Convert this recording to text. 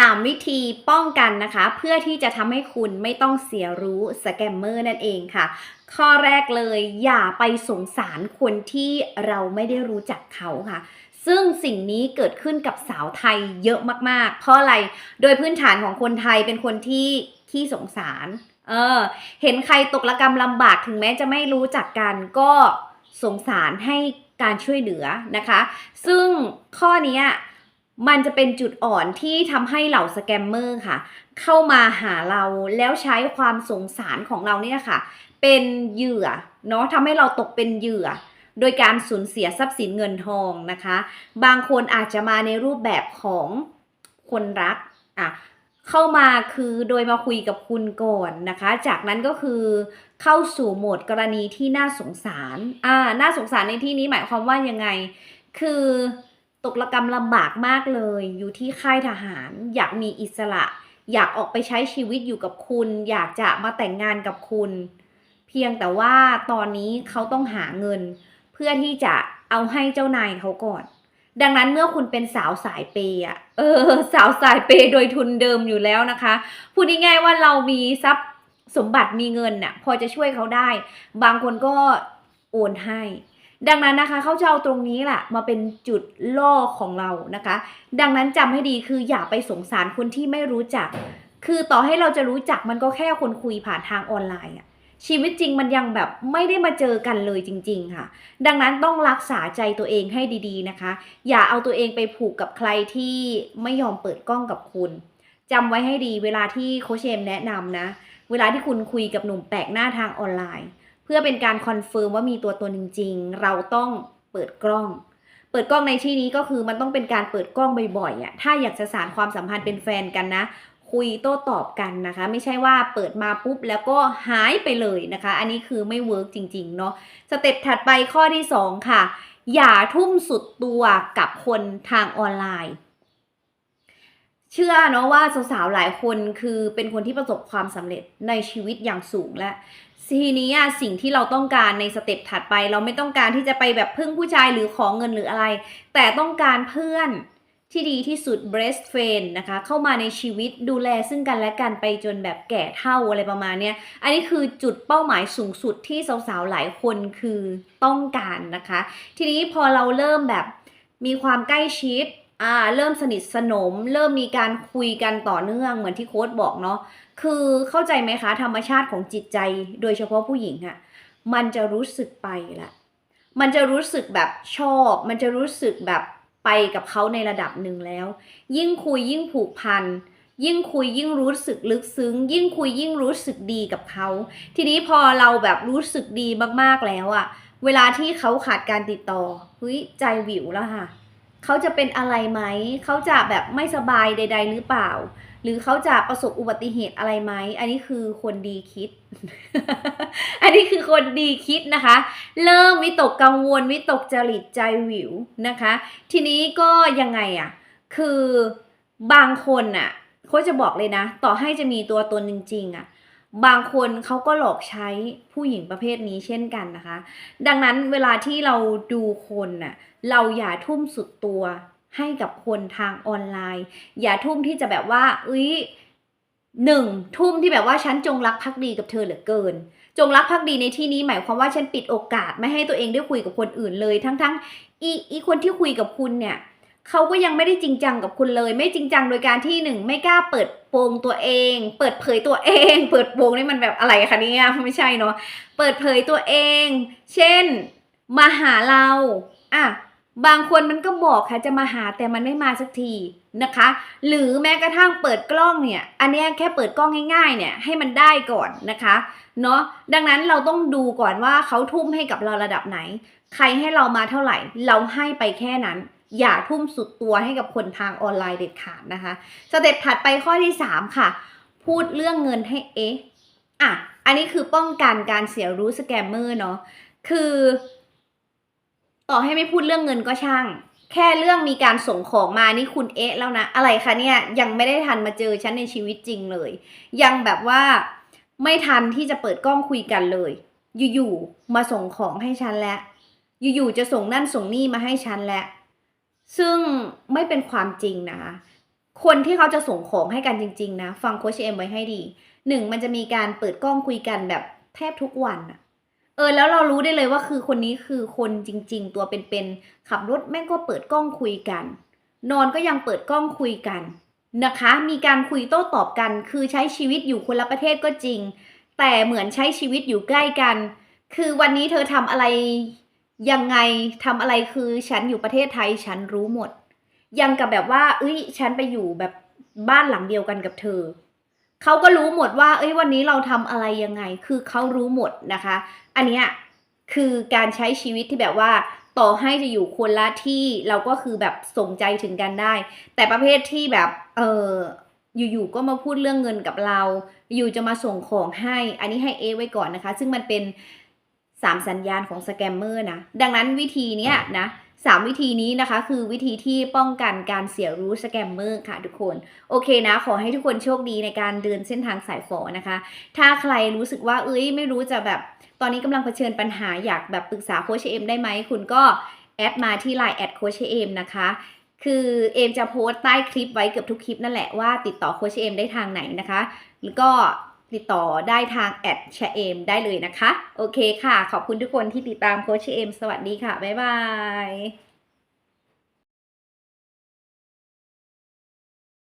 3 วิธีป้องกันนะคะ เพื่อที่จะทำให้คุณไม่ต้องเสียรู้สแกมเมอร์นั่นเองค่ะ ข้อแรกเลยอย่าไปสงสารคนที่เราไม่ได้รู้จักเขาค่ะ ซึ่งสิ่งนี้เกิดขึ้นกับสาวไทยเยอะมาก ๆ เพราะอะไรโดยพื้นฐานของคนไทยเป็นคนที่ขี้สงสาร เออ เห็นใครตกระกรรมลำบากถึงแม้จะไม่รู้จักกันก็สงสารให้การช่วยเหลือนะคะ ซึ่งข้อนี้ มันจะเป็นจุดอ่อนที่ทำให้เหล่าสแกมเมอร์ค่ะ เข้ามาหาเราแล้วใช้ความสงสารของเราเนี่ยค่ะ เป็นเหยื่อเนาะทำให้เราตกเป็นเหยื่อ โดยการสูญเสียทรัพย์สินเงินทองนะคะ บางคนอาจจะมาในรูปแบบของคนรักอะเข้ามาคือโดยมาคุยกับคุณก่อนนะคะ จากนั้นก็คือเข้าสู่โหมดกรณีที่น่าสงสารอ่าน่าสงสารในที่นี้หมายความว่ายังไง คือ ตกระกรรมลำบากมากเลย อยู่ที่ค่ายทหาร อยากมีอิสระ อยากออกไปใช้ชีวิตอยู่กับคุณ อยากจะมาแต่งงานกับคุณ เพียงแต่ว่าตอนนี้เขาต้องหาเงิน เพื่อที่จะเอาให้เจ้านายเขาก่อน ดังนั้นเมื่อคุณเป็นสาวสายเปย์อะเออ สาวสายเปย์โดยทุนเดิมอยู่แล้วนะคะ พูดง่ายๆว่าเรามีทรัพย์สมบัติมีเงินน่ะพอจะช่วยเขาได้ บางคนก็โอนให้ ดังนั้นนะคะเขาจะเอาตรงนี้แหละมาเป็นจุดล่อของเรานะคะ ดังนั้นจำให้ดีคืออย่าไปสงสารคนที่ไม่รู้จัก คือต่อให้เราจะรู้จักมันก็แค่คนคุยผ่านทางออนไลน์อะชีวิตจริงมันยังแบบไม่ได้มาเจอกันเลยจริง ๆ ค่ะ ดังนั้นต้องรักษาใจตัวเองให้ดีๆนะคะ อย่าเอาตัวเองไปผูกกับใครที่ไม่ยอมเปิดกล้องกับคุณจำไว้ให้ดีเวลาที่โคชเชมแนะนำนะ เวลาที่คุณคุยกับหนุ่มแปลกหน้าทางออนไลน์ พื่อเป็นการคอนเฟิร์มว่ามีตัวตนจริงๆ เราต้องเปิดกล้อง เปิดกล้องในที่นี้ก็คือมันต้องเป็นการเปิดกล้องบ่อยๆอะถ้าอยากจะสานความสัมพันธ์เป็นแฟนกันนะ คุยโต้ตอบกันนะคะ ไม่ใช่ว่าเปิดมาปุ๊บแล้วก็หายไปเลยนะคะ อันนี้คือไม่เวิร์กจริงๆเนาะสเต็ปถัดไปข้อที่ 2 ค่ะ อย่าทุ่มสุดตัวกับคนทางออนไลน์เชื่อเนาะว่าสาวๆหลายคนคือเป็นคนที่ประสบความสำเร็จในชีวิตอย่างสูงและ ทีนี้อะสิ่งที่เราต้องการในสเต็ปถัดไป เราไม่ต้องการที่จะไปแบบพึ่งผู้ชายหรือขอเงินหรืออะไร แต่ต้องการเพื่อนที่ดีที่สุด breast friend นะคะ เข้ามาในชีวิตดูแลซึ่งกันและกันไปจนแบบแก่เท่าอะไรประมาณเนี้ย อันนี้คือจุดเป้าหมายสูงสุดที่สาวๆหลายคนคือต้องการนะคะ ทีนี้พอเราเริ่มแบบมีความใกล้ชิด อ่าเริ่มสนิทสนม เริ่มมีการคุยกันต่อเนื่องเหมือนที่โค้ดบอกเนาะคือเข้าใจไหมคะ ธรรมชาติของจิตใจ โดยเฉพาะผู้หญิงอะมันจะรู้สึกไปละมันจะรู้สึกแบบชอบ มันจะรู้สึกแบบไปกับเขาในระดับหนึ่งแล้ว ยิ่งคุยยิ่งผูกพันยิ่งคุยยิ่งรู้สึกลึกซึ้ง ยิ่งคุยยิ่งรู้สึกดีกับเขา ทีนี้พอเราแบบรู้สึกดีมากๆแล้วอะเวลาที่เขาขาดการติดต่อเฮ้ยใจวิวแล้วค่ะ เขาจะเป็นอะไรไหม เขาจะแบบไม่สบายใด ๆ หรือเปล่า หรือเขาจะประสบอุบัติเหตุอะไรไหม อันนี้คือคนดีคิด อันนี้คือคนดีคิดนะคะ เริ่มวิตกกังวลวิตกจริตใจหวิวนะคะ ทีนี้ก็ยังไงอะคือบางคนอะเขาจะบอกเลยนะ ต่อให้จะมีตัวตนจริงๆอะ บางคนเขาก็หลอกใช้ผู้หญิงประเภทนี้เช่นกันนะคะ ดังนั้นเวลาที่เราดูคนน่ะเราอย่าทุ่มสุดตัวให้กับคนทางออนไลน์ อย่าทุ่มที่จะแบบว่าเอ้ยหนึ่งทุ่มที่แบบว่าฉันจงรักภักดีกับเธอเหลือเกิน จงรักภักดีในที่นี้หมายความว่าฉันปิดโอกาสไม่ให้ตัวเองได้คุยกับคนอื่นเลย ทั้งๆอีอีคนที่คุยกับคุณเนี่ย เขาก็ยังไม่ได้จริงจังกับคุณเลย ไม่จริงจังโดยการที่หนึ่งไม่กล้าเปิดโปงตัวเอง เปิดเผยตัวเอง เปิดโปงนี่มันแบบอะไรคะเนี่ยไม่ใช่เนาะเปิดเผยตัวเอง เช่น มาหาเราอะบางคนมันก็บอกค่ะจะมาหาแต่มันไม่มาสักทีนะคะ หรือแม้กระทั่งเปิดกล้องเนี่ยอันนี้แค่เปิดกล้องง่ายๆเนี่ยให้มันได้ก่อนนะคะเนาะดังนั้นเราต้องดูก่อนว่าเขาทุ่มให้กับเราระดับไหน ใครให้เรามาเท่าไหร่ เราให้ไปแค่นั้น อย่าทุ่มสุดตัวให้กับคนทางออนไลน์เด็ดขาดนะคะสเต็ปถัดไปข้อที่ 3 ค่ะ พูดเรื่องเงินให้เอ๊ะอะอันนี้คือป้องกันการเสียรู้สแกมเมอร์เนาะคือ ต่อให้ไม่พูดเรื่องเงินก็ช่าง แค่เรื่องมีการส่งของมานี่คุณเอ๊ะแล้วนะ อะไรคะเนี่ยยังไม่ได้ทันมาเจอฉันในชีวิตจริงเลย ยังแบบว่าไม่ทันที่จะเปิดกล้องคุยกันเลย อยู่ๆมาส่งของให้ฉันแล้วอยู่ๆจะส่งนั่นส่งนี่มาให้ฉันแล้ว ซึ่งไม่เป็นความจริงนะคะ คนที่เขาจะส่งของให้กันจริง ๆ นะ ฟังโคชเอ็มไว้ให้ดีหนึ่งมันจะมีการเปิดกล้องคุยกันแบบแทบทุกวันอะเออแล้วเรารู้ได้เลยว่าคือคนนี้คือคนจริง ๆ ตัวเป็นๆขับรถแม่งก็เปิดกล้องคุยกัน นอนก็ยังเปิดกล้องคุยกันนะคะ มีการคุยโต้ตอบกัน คือใช้ชีวิตอยู่คนละประเทศก็จริง แต่เหมือนใช้ชีวิตอยู่ใกล้กัน คือวันนี้เธอทำอะไร ยังไงทำอะไรคือฉันอยู่ประเทศไทยฉันรู้หมด ยังกับแบบว่า เอ้ย ฉันไปอยู่แบบบ้านหลังเดียวกันกับเธอเขาก็รู้หมดว่า เอ้ยวันนี้เราทำอะไรยังไง คือเขารู้หมดนะคะ อันเนี้ยคือการใช้ชีวิตที่แบบว่าต่อให้จะอยู่คนละที่เราก็คือแบบส่งใจถึงกันได้ แต่ประเภทที่แบบเอออยู่ๆก็มาพูดเรื่องเงินกับเรา อยู่จะมาส่งของให้ อันนี้ให้เอไว้ก่อนนะคะ ซึ่งมันเป็น สามสัญญาณของสแกมเมอร์นะ ดังนั้นวิธีเนี้ยนะสามวิธีนี้นะคะ คือวิธีที่ป้องกันการเสียรู้สแกมเมอร์ค่ะทุกคน โอเคนะ ขอให้ทุกคนโชคดีในการเดินเส้นทางสายฝอนะคะ ถ้าใครรู้สึกว่าเอ้ยไม่รู้จะแบบ ตอนนี้กำลังเผชิญปัญหาอยากแบบปรึกษาโคชเอมได้ไหม คุณก็แอดมาที่ Line แอดโคชเอมนะคะคือเอมจะโพสต์ใต้คลิปไว้เกือบทุกคลิปนั่นแหละว่าติดต่อโคชเอมได้ทางไหนนะคะ แล้วก็ ติดต่อได้ทางแอดชเอมได้เลยนะคะ โอเคค่ะ ขอบคุณทุกคนที่ติดตามโคชเอมสวัสดีค่ะ บ๊ายบาย